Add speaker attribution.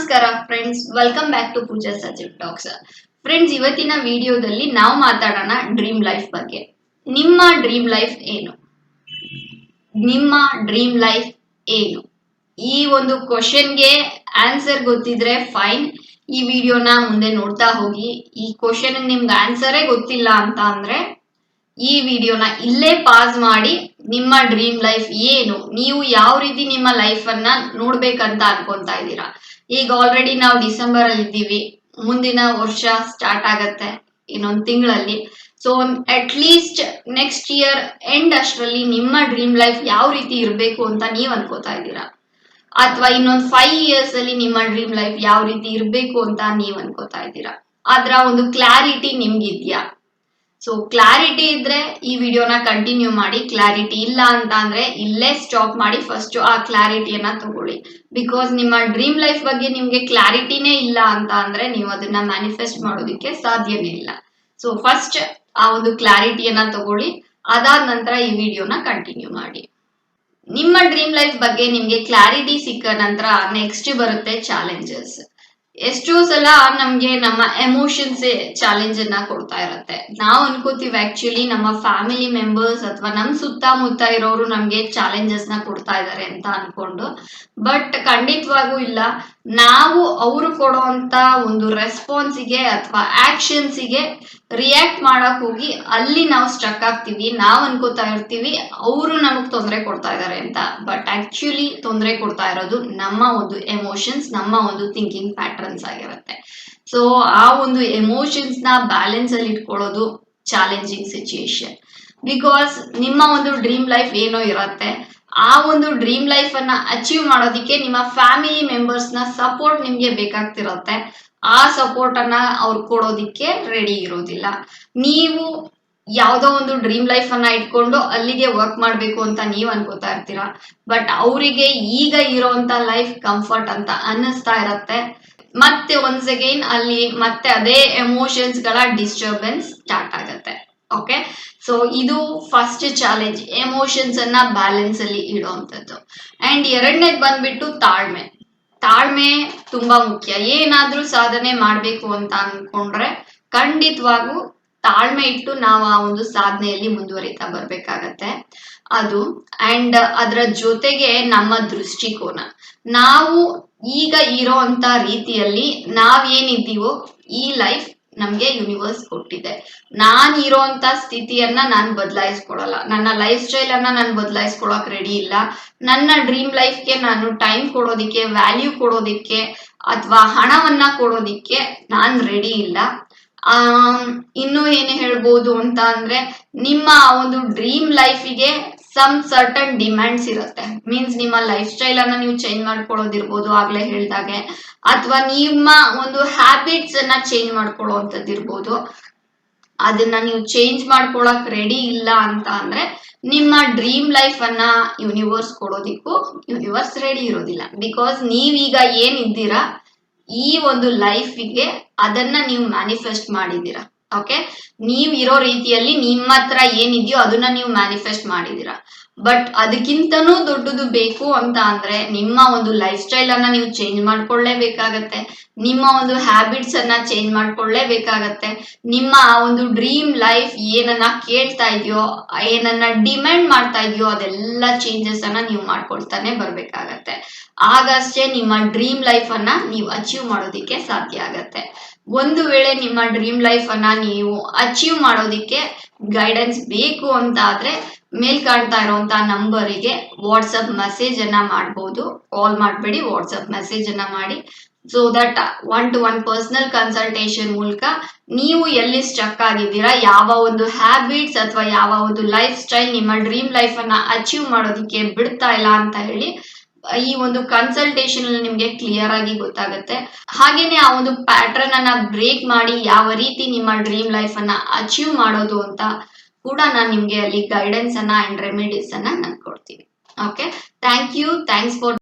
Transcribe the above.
Speaker 1: ನಮಸ್ಕಾರ friends welcome back to Pooja Sachiv talks friends ಇವತ್ತಿನ ವಿಡಿಯೋದಲ್ಲಿ ನಾವು ಮಾತಾಡೋಣ ಡ್ರೀಮ್ ಲೈಫ್ ಬಗ್ಗೆ. ನಿಮ್ಮ ಡ್ರೀಮ್ ಲೈಫ್ ಏನು? ನಿಮ್ಮ ಡ್ರೀಮ್ ಲೈಫ್ ಏನು? ಈ ಒಂದು ಕ್ವಶನ್ಗೆ ಆನ್ಸರ್ ಗೊತ್ತಿದ್ರೆ ಫೈನ್ ಈ ವಿಡಿಯೋನ ಮುಂದೆ ನೋಡ್ತಾ ಹೋಗಿ. ಈ ಕ್ವಶನ್ ನಿಮ್ಗೆ ಆನ್ಸರೇ ಗೊತ್ತಿಲ್ಲ ಅಂತ ಅಂದ್ರೆ, ಈ ವಿಡಿಯೋನ ಇಲ್ಲೇ ಪಾಸ್ ಮಾಡಿ ನಿಮ್ಮ ಡ್ರೀಮ್ ಲೈಫ್ ಏನು? ನೀವು ಯಾವ ರೀತಿ ನಿಮ್ಮ ಲೈಫ್ ಅನ್ನ ನೋಡ್ಬೇಕಂತ ಅನ್ಕೊಂತಾ ಇದ್ದೀರಾ? ಈಗ ಆಲ್ರೆಡಿ ನಾವು ಡಿಸೆಂಬರ್ ಅಲ್ಲಿ ಇದ್ದೀವಿ. ಮುಂದಿನ ವರ್ಷ ಸ್ಟಾರ್ಟ್ ಆಗತ್ತೆ ಇನ್ನೊಂದು ತಿಂಗಳಲ್ಲಿ. So at least next year end ಅಷ್ಟರಲ್ಲಿ ನಿಮ್ಮ ಡ್ರೀಮ್ ಲೈಫ್ ಯಾವ ರೀತಿ ಇರಬೇಕು ಅಂತ ನೀವು ಅನ್ಕೋತಾ ಇದ್ದೀರಾ? ಅಥವಾ ಇನ್ನೊಂದು ಫೈವ್ ಇಯರ್ಸ್ ಅಲ್ಲಿ ನಿಮ್ಮ ಡ್ರೀಮ್ ಲೈಫ್ ಯಾವ ರೀತಿ ಇರಬೇಕು ಅಂತ ನೀವು ಅನ್ಕೋತಾ ಇದ್ದೀರಾ? ಅದರ ಒಂದು ಕ್ಲಾರಿಟಿ ನಿಮ್ಗಿದ್ಯಾ? ಸೊ ಕ್ಲಾರಿಟಿ ಇದ್ರೆ ಈ ವಿಡಿಯೋನ ಕಂಟಿನ್ಯೂ ಮಾಡಿ ಕ್ಲಾರಿಟಿ ಇಲ್ಲ ಅಂತ ಅಂದ್ರೆ ಇಲ್ಲೇ ಸ್ಟಾಪ್ ಮಾಡಿ ಫಸ್ಟ್ ಆ ಕ್ಲಾರಿಟಿಯನ್ನ ತಗೊಳ್ಳಿ. ಬಿಕಾಸ್ ನಿಮ್ಮ ಡ್ರೀಮ್ ಲೈಫ್ ಬಗ್ಗೆ ನಿಮ್ಗೆ ಕ್ಲಾರಿಟಿನೇ ಇಲ್ಲ ಅಂತ ಅಂದ್ರೆ ನೀವು ಅದನ್ನ ಮ್ಯಾನಿಫೆಸ್ಟ್ ಮಾಡೋದಿಕ್ಕೆ ಸಾಧ್ಯನೇ ಇಲ್ಲ. ಸೊ ಫಸ್ಟ್ ಆ ಒಂದು ಕ್ಲಾರಿಟಿಯನ್ನ ತಗೊಳ್ಳಿ, ಅದಾದ ನಂತರ ಈ ವಿಡಿಯೋನ ಕಂಟಿನ್ಯೂ ಮಾಡಿ. ನಿಮ್ಮ ಡ್ರೀಮ್ ಲೈಫ್ ಬಗ್ಗೆ ನಿಮ್ಗೆ ಕ್ಲಾರಿಟಿ ಸಿಕ್ಕ ನಂತರ ನೆಕ್ಸ್ಟ್ ಬರುತ್ತೆ ಚಾಲೆಂಜಸ್ ಎಷ್ಟೋ ಸಲ ನಮ್ಗೆ ನಮ್ಮ ಎಮೋಷನ್ಸ್ ಚಾಲೆಂಜ್ ಅನ್ನ ಕೊಡ್ತಾ ಇರತ್ತೆ. ನಾವು ಅನ್ಕೋತೀವಿ ಆಕ್ಚುಲಿ ನಮ್ಮ ಫ್ಯಾಮಿಲಿ ಮೆಂಬರ್ಸ್ ಅಥವಾ ನಮ್ ಸುತ್ತಮುತ್ತ ಇರೋರು ನಮ್ಗೆ ಚಾಲೆಂಜಸ್ನ ಕೊಡ್ತಾ ಇದಾರೆ ಅಂತ ಅನ್ಕೊಂಡು. ಬಟ್ ಖಂಡಿತವಾಗೂ ಇಲ್ಲ. ನಾವು ಅವರು ಕೊಡುವಂತ ಒಂದು ರೆಸ್ಪಾನ್ಸಿಗೆ ಅಥವಾ ಆಕ್ಷನ್ಸಿಗೆ ರಿಯಾಕ್ಟ್ ಮಾಡಕ್ ಹೋಗಿ ಅಲ್ಲಿ ನಾವು ಸ್ಟ್ರಕ್ ಆಗ್ತೀವಿ, ನಾವು ಅನ್ಕೋತಾ ಇರ್ತೀವಿ, ಅವರು ನಮಗ್ ತೊಂದರೆ ಕೊಡ್ತಾ ಇದಾರೆ ಅಂತ. ಬಟ್ ಆಕ್ಚುಲಿ ತೊಂದರೆ ಕೊಡ್ತಾ ಇರೋದು ನಮ್ಮ ಒಂದು ಎಮೋಷನ್ಸ್ ನಮ್ಮ ಒಂದು ಥಿಂಕಿಂಗ್ ಪ್ಯಾಟರ್ನ್ಸ್ ಆಗಿರುತ್ತೆ. ಸೊ ಆ ಒಂದು ಎಮೋಷನ್ಸ್ನ ಬ್ಯಾಲೆನ್ಸ್ ಅಲ್ಲಿ ಇಟ್ಕೊಳ್ಳೋದು ಚಾಲೆಂಜಿಂಗ್ ಸಿಚುಯೇಷನ್ ಬಿಕಾಸ್ ನಿಮ್ಮ ಒಂದು ಡ್ರೀಮ್ ಲೈಫ್ ಏನೋ ಇರತ್ತೆ ಆ ಒಂದು ಡ್ರೀಮ್ ಲೈಫ್ ಅನ್ನ ಅಚೀವ್ ಮಾಡೋದಿಕ್ಕೆ ನಿಮ್ಮ ಫ್ಯಾಮಿಲಿ ಮೆಂಬರ್ಸ್ನ ಸಪೋರ್ಟ್ ನಿಮ್ಗೆ ಬೇಕಾಗ್ತಿರತ್ತೆ. ಆ ಸಪೋರ್ಟ್ ಅನ್ನ ಅವ್ರು ಕೊಡೋದಿಕ್ಕೆ ರೆಡಿ ಇರೋದಿಲ್ಲ. ನೀವು ಯಾವ್ದೋ ಒಂದು ಡ್ರೀಮ್ ಲೈಫ್ ಅನ್ನ ಇಟ್ಕೊಂಡು ಅಲ್ಲಿಗೆ ವರ್ಕ್ ಮಾಡ್ಬೇಕು ಅಂತ ನೀವು ಅನ್ಕೋತಾ ಇರ್ತೀರಾ? ಬಟ್ ಅವರಿಗೆ ಈಗ ಇರೋಂತ ಲೈಫ್ ಕಂಫರ್ಟ್ ಅಂತ ಅನ್ನಿಸ್ತಾ ಇರತ್ತೆ. ಮತ್ತೆ ಒನ್ಸ್ ಅಗೈನ್ ಅಲ್ಲಿ ಮತ್ತೆ ಅದೇ ಎಮೋಷನ್ಸ್ಗಳ ಡಿಸ್ಟರ್ಬೆನ್ಸ್ ಸ್ಟಾರ್ಟ್ ಆಗತ್ತೆ. ಓಕೆ ಸೊ ಇದು ಫಸ್ಟ್ ಚಾಲೆಂಜ್ ಎಮೋಷನ್ಸ್ ಅನ್ನ ಬ್ಯಾಲೆನ್ಸ್ ಅಲ್ಲಿ ಇಡುವಂತದ್ದು ಅಂಡ್ ಎರಡನೇದು ಬಂದ್ಬಿಟ್ಟು ತಾಳ್ಮೆ. ತಾಳ್ಮೆ ತುಂಬಾ ಮುಖ್ಯ. ಏನಾದ್ರೂ ಸಾಧನೆ ಮಾಡ್ಬೇಕು ಅಂತ ಅನ್ಕೊಂಡ್ರೆ ಖಂಡಿತವಾಗೂ ತಾಳ್ಮೆ ಇಟ್ಟು ನಾವು ಆ ಒಂದು ಸಾಧನೆಯಲ್ಲಿ ಮುಂದುವರಿತಾ ಬರ್ಬೇಕಾಗತ್ತೆ. ಅದು. ಅಂಡ್ ಅದರ ಜೊತೆಗೆ ನಮ್ಮ ದೃಷ್ಟಿಕೋನ. ನಾವು ಈಗ ಇರೋ ಅಂತ ರೀತಿಯಲ್ಲಿ ನಾವೇನಿದ್ದೀವೋ ಈ ಲೈಫ್ ನಮ್ಗೆ ಯೂನಿವರ್ಸ್ ಕೊಟ್ಟಿದೆ. ನಾನ್ ಇರೋಂತ ಸ್ಥಿತಿಯನ್ನ ನಾನು ಬದಲಾಯಿಸ್ಕೊಳಲ್ಲ. ನನ್ನ ಲೈಫ್ ಸ್ಟೈಲ್ ಅನ್ನ ನಾನು ಬದಲಾಯಿಸ್ಕೊಳಕ್ ರೆಡಿ ಇಲ್ಲ. ನನ್ನ ಡ್ರೀಮ್ ಲೈಫ್ಗೆ ನಾನು ಟೈಮ್ ಕೊಡೋದಿಕ್ಕೆ ವ್ಯಾಲ್ಯೂ ಕೊಡೋದಿಕ್ಕೆ ಅಥವಾ ಹಣವನ್ನ ಕೊಡೋದಿಕ್ಕೆ ನಾನ್ ರೆಡಿ ಇಲ್ಲ. ಆ ಇನ್ನು ಏನು ಹೇಳ್ಬೋದು ಅಂತ ಅಂದ್ರೆ ನಿಮ್ಮ ಒಂದು ಡ್ರೀಮ್ ಲೈಫಿಗೆ ಸಮ್ ಸರ್ಟನ್ ಡಿಮ್ಯಾಂಡ್ಸ್ ಇರುತ್ತೆ. ಮೀನ್ಸ್ ನಿಮ್ಮ ಲೈಫ್ ಸ್ಟೈಲ್ ಅನ್ನ ನೀವು ಚೇಂಜ್ ಮಾಡ್ಕೊಳ್ಳೋದಿರ್ಬೋದು ಆಗ್ಲೇ ಹೇಳ್ದಾಗೆ. ಅಥವಾ ನಿಮ್ಮ ಒಂದು ಹ್ಯಾಬಿಟ್ಸ್ ಅನ್ನ ಚೇಂಜ್ ಮಾಡ್ಕೊಳ್ಳೋವಂಥದ್ದು ಅದನ್ನ ನೀವು ಚೇಂಜ್ ಮಾಡ್ಕೊಳಕ್ ರೆಡಿ ಇಲ್ಲ ಅಂತ ಅಂದ್ರೆ ನಿಮ್ಮ ಡ್ರೀಮ್ ಲೈಫ್ ಅನ್ನ ಯೂನಿವರ್ಸ್ ಕೊಡೋದಿಕ್ಕೂ ಯೂನಿವರ್ಸ್ ರೆಡಿ ಇರೋದಿಲ್ಲ. ಬಿಕಾಸ್ ನೀವೀಗ ಏನಿದ್ದೀರಾ, ಈ ಒಂದು ಲೈಫಿಗೆ ಅದನ್ನ ನೀವು ಮ್ಯಾನಿಫೆಸ್ಟ್ ಮಾಡಿದ್ದೀರಾ. ಓಕೆ ನೀವ್ ಇರೋ ರೀತಿಯಲ್ಲಿ ನಿಮ್ಮ ಹತ್ರ ಏನಿದೆಯೋ ಅದನ್ನ ನೀವು ಮ್ಯಾನಿಫೆಸ್ಟ್ ಮಾಡಿದೀರಾ ಬಟ್ ಅದಕ್ಕಿಂತನೂ ದೊಡ್ಡದು ಬೇಕು ಅಂತ ಅಂದ್ರೆ ನಿಮ್ಮ ಒಂದು ಲೈಫ್ ಸ್ಟೈಲ್ ಅನ್ನ ನೀವು ಚೇಂಜ್ ಮಾಡ್ಕೊಳ್ಳೇಬೇಕಾಗತ್ತೆ. ನಿಮ್ಮ ಒಂದು ಹ್ಯಾಬಿಟ್ಸ್ ಅನ್ನ ಚೇಂಜ್ ಮಾಡ್ಕೊಳ್ಳೇಬೇಕಾಗತ್ತೆ. ನಿಮ್ಮ ಆ ಒಂದು ಡ್ರೀಮ್ ಲೈಫ್ ಏನನ್ನ ಕೇಳ್ತಾ ಇದೆಯೋ, ಏನನ್ನ ಡಿಮ್ಯಾಂಡ್ ಮಾಡ್ತಾ ಇದೆಯೋ, ಅದೆಲ್ಲ ಚೇಂಜಸ್ ಅನ್ನ ನೀವು ಮಾಡ್ಕೊಳ್ತಾನೆ ಬರ್ಬೇಕಾಗತ್ತೆ. ಆಗಷ್ಟೇ ನಿಮ್ಮ ಡ್ರೀಮ್ ಲೈಫ್ ಅನ್ನ ನೀವು ಅಚೀವ್ ಮಾಡೋದಿಕ್ಕೆ ಸಾಧ್ಯ ಆಗತ್ತೆ. ಒಂದು ವೇಳೆ ನಿಮ್ಮ ಡ್ರೀಮ್ ಲೈಫ್ ಅನ್ನ ನೀವು ಅಚೀವ್ ಮಾಡೋದಿಕ್ಕೆ ಗೈಡೆನ್ಸ್ ಬೇಕು ಅಂತ ಆದ್ರೆ ಮೇಲ್ ಕಾಣ್ತಾ ಇರುವಂತ ನಂಬರಿಗೆ ವಾಟ್ಸಪ್ ಮೆಸೇಜ್ ಅನ್ನ ಮಾಡಬಹುದು ಕಾಲ್ ಮಾಡಬೇಡಿ ವಾಟ್ಸಪ್ ಮೆಸೇಜ್ ಅನ್ನ ಮಾಡಿ. So that one to one personal consultation ಮೂಲಕ ನೀವು ಎಲ್ಲಿ ಸ್ಟಕ್ ಆಗಿದ್ದೀರಾ, ಯಾವ ಒಂದು ಹ್ಯಾಬಿಟ್ಸ್ ಅಥವಾ ಯಾವ ಒಂದು ಲೈಫ್ ಸ್ಟೈಲ್ ನಿಮ್ಮ ಡ್ರೀಮ್ ಲೈಫ್ ಅನ್ನ ಅಚೀವ್ ಮಾಡೋದಿಕ್ಕೆ ಬಿಡ್ತಾ ಇಲ್ಲ ಅಂತ ಹೇಳಿ, ಈ ಒಂದು ಕನ್ಸಲ್ಟೇಷನ್ ಅಲ್ಲಿ ನಿಮ್ಗೆ ಕ್ಲಿಯರ್ ಆಗಿ ಗೊತ್ತಾಗುತ್ತೆ. ಹಾಗೇನೆ ಆ ಒಂದು ಪ್ಯಾಟರ್ನ್ ಅನ್ನ ಬ್ರೇಕ್ ಮಾಡಿ ಯಾವ ರೀತಿ ನಿಮ್ಮ ಡ್ರೀಮ್ ಲೈಫ್ ಅನ್ನ ಅಚೀವ್ ಮಾಡೋದು ಅಂತ ಕೂಡ ನಾನು ನಿಮ್ಗೆ ಅಲ್ಲಿ ಗೈಡೆನ್ಸ್ ಅನ್ನ ಅಂಡ್ ರೆಮಿಡೀಸ್ ಅನ್ನ ನಾನು ಕೊಡ್ತೀನಿ. Okay thank you thanks for